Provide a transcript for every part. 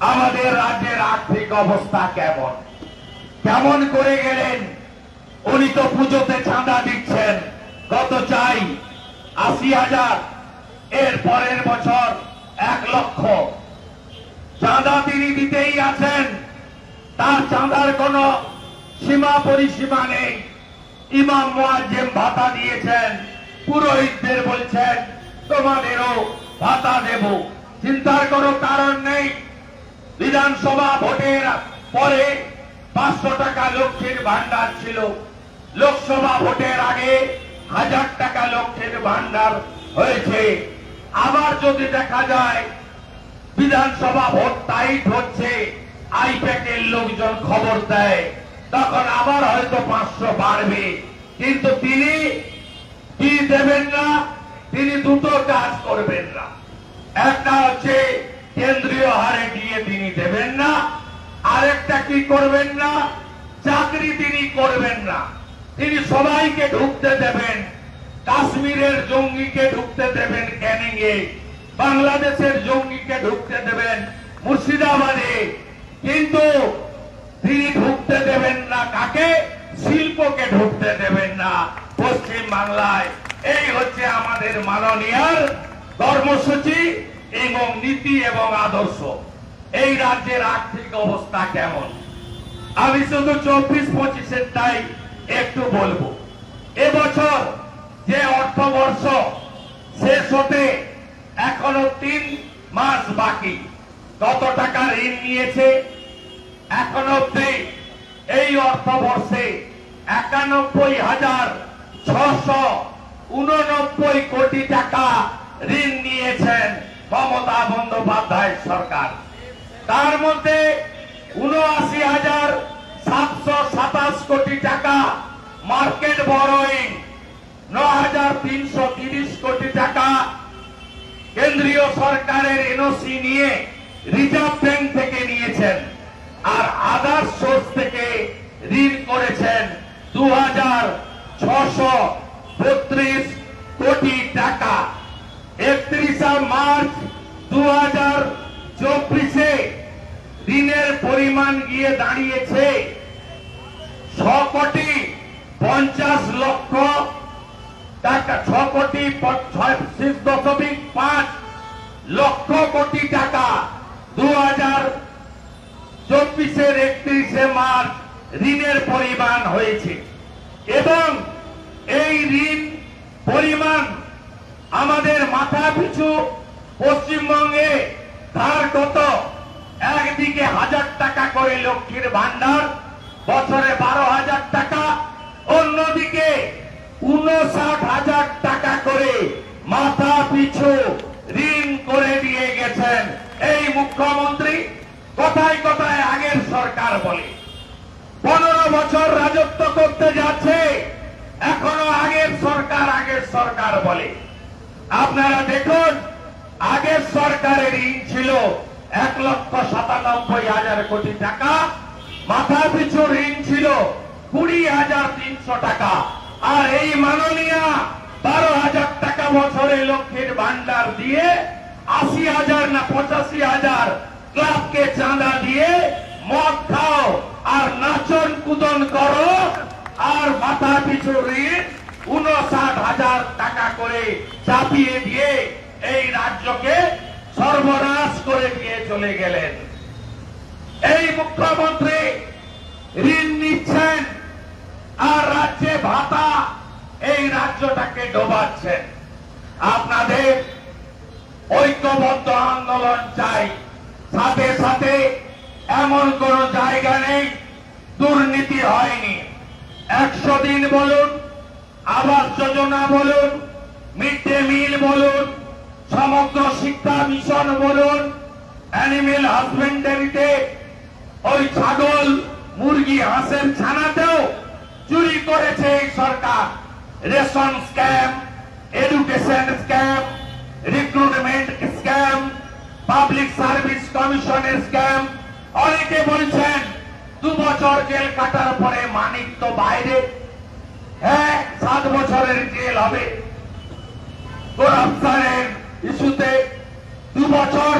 আমাদের রাজ্যের আর্থিক অবস্থা কেমন? কেমন করে গেলেন? উনি তো পুজোতে চাঁদা দিচ্ছেন। কত চাই? আশি হাজার। এর পরের বছর এক লক্ষ। চাঁদা তিনি দিতেই আছেন। তার চাঁদার কোনো সীমা পরিসীমা নেই। ইমাম মুয়াজ্জেম ভাতা দিয়েছেন। পুরোহিতদের বলছেন, তোমাদেরও ভাতা দেব। চিন্তার কোনো কারণ নেই। বিধানসভা ভোটের পরে পাঁচশো টাকা লক্ষ্মীর ভান্ডার ছিল। লোকসভা ভোটের আগে হাজার টাকা লক্ষ্মীর ভান্ডার হয়েছে। আবার যদি দেখা যায়, বিধানসভা ভোট টাইট হচ্ছে আইপ্যাকের লোকজন খবর দেয়, তখন আবার হয়তো পাঁচশো বাড়বে। কিন্তু তিনি কি দেবেন না, তিনি দুটো কাজ করবেন না। একটা হচ্ছে তিনি দেবেন না, আরেকটা কি করবেন না? চাকরি তিনি করবেন না। তিনি সবাইকে ঢুকতে দেবেন, কাশ্মীরের জঙ্গিকে ঢুকতে দেবেন ক্যানিংয়ে, বাংলাদেশের জঙ্গিকে ঢুকতে দেবেন মুর্শিদাবাদে। কিন্তু তিনি ঢুকতে দেবেন না কাকে? শিল্পকে ঢুকতে দেবেন না পশ্চিম বাংলায়। এই হচ্ছে আমাদের মাননীয় কর্মসূচি এবং নীতি এবং আদর্শ। এই রাজ্যের আর্থিক অবস্থা কেমন? আমি শুধু চব্বিশ পঁচিশের তাই একটু বলব। এবছর যে অর্থবর্ষ শেষ হতে এখনও তিন মাস বাকি, কত টাকা ঋণ নিয়েছে? এখন অব্দি এই অর্থবর্ষে একানব্বই হাজার ছশো উননব্বই কোটি টাকা ঋণ নিয়েছেন মমতা বন্দ্যোপাধ্যায় সরকার। তার মধ্যে উনআশি হাজার সাতশো সাতাশ কোটি টাকা মার্কেট বরোয়িং ন হাজার তিনশো তিরিশ কোটি টাকা কেন্দ্রীয় সরকারের এনওসি নিয়ে রিজার্ভ ব্যাংক থেকে নিয়েছেন আর আদার সোর্স থেকে ঋণ করেছেন দু হাজার ছশো বত্রিশ কোটি টাকা। একত্রিশে মার্চ দু হাজার চব্বিশে ঋণের পরিমাণ গিয়ে দাঁড়িয়েছে ছ কোটি পঞ্চাশ লক্ষ। টাকা ছ কোটি দশমিক পাঁচ লক্ষ কোটি টাকা। দু হাজার চব্বিশের একত্রিশে মার্চ ঋণের পরিমাণ হয়েছে। এবং এই ঋণ পরিমাণ আমাদের মাথা পিছু পশ্চিমবঙ্গে ধার কত একদিকে হাজার টাকা করে লক্ষ্মীর ভান্ডার, বছরে বারো হাজার টাকা। অন্যদিকে উনষাট হাজার টাকা করে মাথা পিছু ঋণ করে দিয়ে গেছেন। এই মুখ্যমন্ত্রী কথায় কথায় আগের সরকার বলে, পনেরো বছর রাজত্ব করতে যাচ্ছে, এখনও আগের সরকার আগের সরকার বলে। আপনারা দেখুন, আগের সরকারের ঋণ ছিল এক লক্ষ সাতানব্বই হাজার কোটি টাকা মাথা পিছু ঋণ ছিল কুড়ি হাজার তিনশো টাকা। আর এই মাননীয়া বারো হাজার টাকা বছরে লক্ষ্মীর ভান্ডার দিয়ে আশি হাজার না পঁচাশি হাজার ক্লাবকে চাঁদা দিয়ে মদ খাও আর নাচন কুদন করো আর মাথা পিছু ঋণ উনষাট হাজার টাকা করে চাপিয়ে দিয়ে এই রাজ্যকে সর্বনাশ করে দিয়ে চলে গেলেন। এই মুখ্যমন্ত্রী ঋণ নিচ্ছেন আর রাজ্যে ভাতা এই রাজ্যটাকে ডোবাচ্ছেন। আপনাদের ঐক্যবদ্ধ আন্দোলন চাই। সাথে সাথে এমন কোন জায়গা নেই, দুর্নীতি হয়নি। একশো দিন বলুন, আবাস যোজনা বলুন মিড ডে মিল বলুন সমগ্র শিক্ষা মিশন বলুন অ্যানিমেল হাজবেন্ডারিতে ওই ছাগল, মুরগি, হাঁসের ছানাতেও চুরি করেছে এই সরকার। Ration scam education scam recruitment scam public service কমিশনের স্ক্যাম। অনেকে বলছেন দু বছর জেল কাটার পরে মানিক তো বাইরে। হ্যাঁ সাত বছরের জেল হবে। করাপশনের ইস্যুতে দু বছর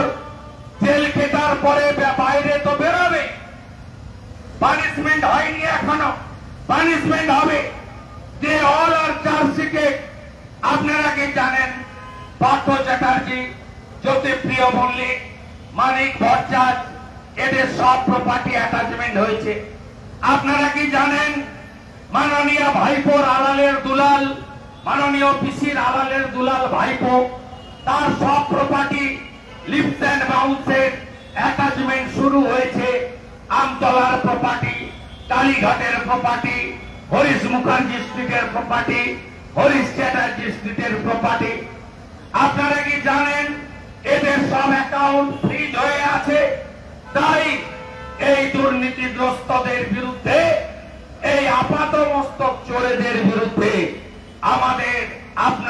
জেল খেটার পরে বাইরে তো বেরোবে। পানিশমেন্ট হয়নি এখনও। পানিশমেন্ট হবে। যে অল আর চার্জশিটে আপনারা কি জানেন? পার্থ চ্যাটার্জি, জ্যোতিপ্রিয় মল্লিক মানিক ভট্টাচ এদের সব প্রপার্টি অ্যাটাচমেন্ট হয়েছে। আপনারা কি জানেন? মাননীয় ভাইপোর আড়ালের দুলাল, মাননীয় পিসির আড়ালের দুলাল ভাইপো তার সব প্রপার্টি লিফট অ্যান্ড বাউন্সের অ্যাটাচমেন্ট শুরু হয়েছে আমতলার প্রপার্টি কালীঘাটের প্রপার্টি হরিশ মুখার্জি স্ট্রিটের প্রপার্টি হরিশ চ্যাটার্জি স্ট্রিটের প্রপার্টি আপনারা কি জানেন, এদের সব অ্যাকাউন্ট ফ্রিজ হয়ে আছে? তাই এই দুর্নীতিগ্রস্তদের বিরুদ্ধে, এই আপাত মস্তক চোরেদের বিরুদ্ধে আমাদের আপনাদের